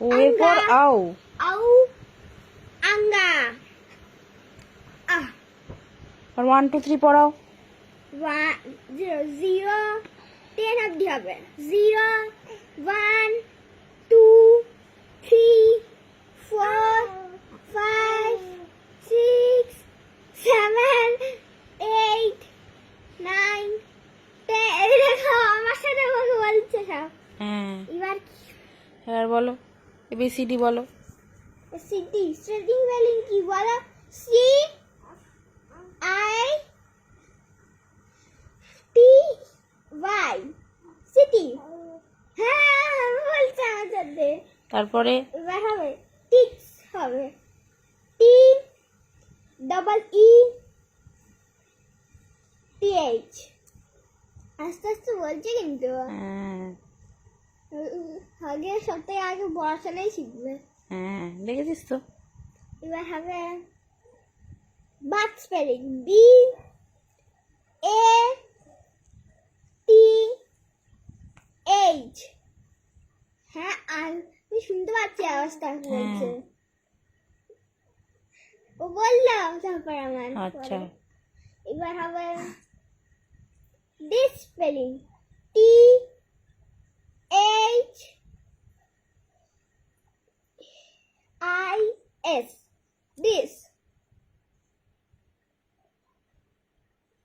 O A for Anga. আও Au. Anga. Ah. আর one two three পড়াও zero, ten অব্দি হবে zero one two three four five six seven eight nine ten দেখো আমার সাথে আমাকে বলছে সব হ্যাঁ এবার এবার বলো এবিসিডি বলো। সিটি স্ট্রেটিং স্পেলিং কি বলো? C I T Y city হ্যাঁ আমি বলছি আমার সাথে তারপরে? এবার হবে টিক্স হবে। T double E T H আস্তে আস্তে বলছে কিন্তু। হ্যাঁ। আগে সপ্তাহে আগে পড়াশোনাই শিখবে। হ্যাঁ দেখেছিস তো? এবার হবে bath spelling B A T H হ্যাঁ আর আমি শুনতে পাচ্ছি আওয়াজটা বলছে। ও বলল তারপর আমার আচ্ছা। এবার হবে this spelling T is this.